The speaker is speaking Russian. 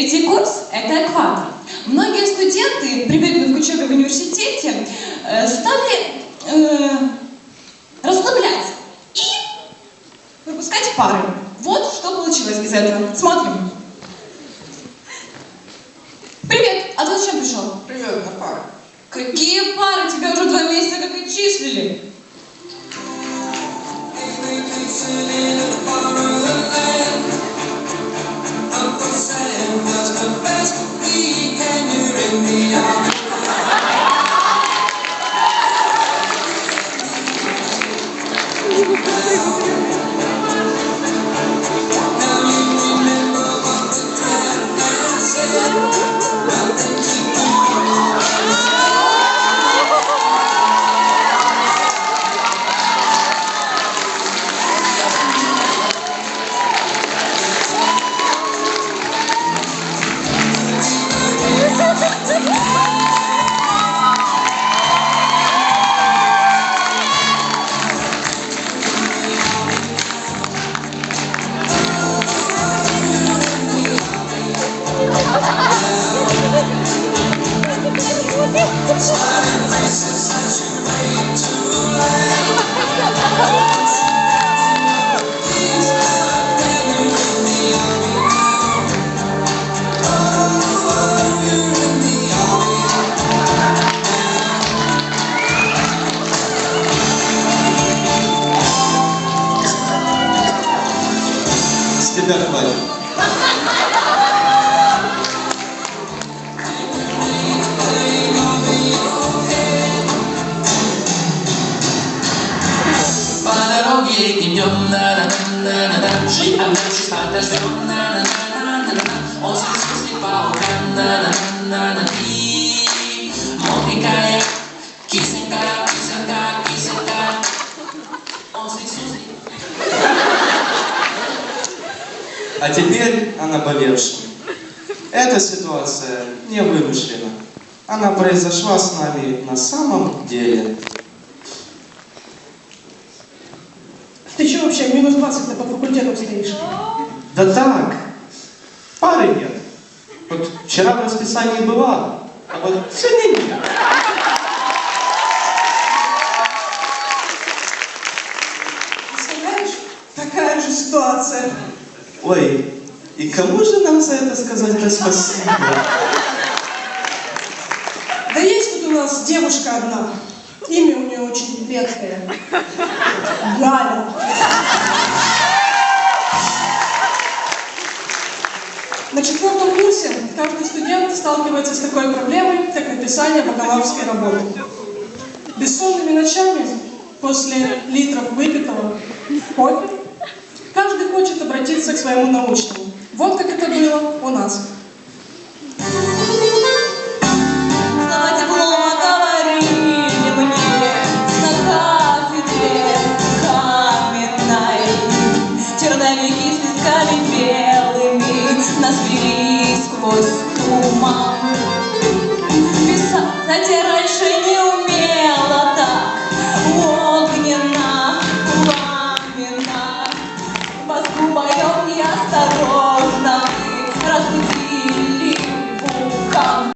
Третий курс – это экватор. Многие студенты, привыкнув к учебе в университете, э, стали э, расслаблять и выпускать пары. Вот что получилось из этого. Смотрим. Привет, а ты зачем пришел? Привет, на пару. Какие пары? Тебя уже два месяца как и числили. Deus, С тебя хватит. По дороге идем, на на на на на Жить, ночью спать дождем, на на на на на Острый суслик по утрам, на на на на И мокренькая кисонька, кисонька, кисонька Острый суслик А теперь о наболевшем. Эта ситуация не вымышлена. Она произошла с нами на самом деле. Вообще, минус 20 по факультету стоишь? Да так, пары нет. Вот вчера в расписании была, а вот сегодня нет. Представляешь? Такая же ситуация. Ой, и кому же нам за это сказать-то спасибо? Да есть тут у нас девушка одна. Имя у нее очень редкое. Галя. На четвертом курсе каждый студент сталкивается с такой проблемой, как написание бакалаврской работы. Бессонными ночами, после литров выпитого кофе, каждый хочет обратиться к своему научному. Вот как это было у нас.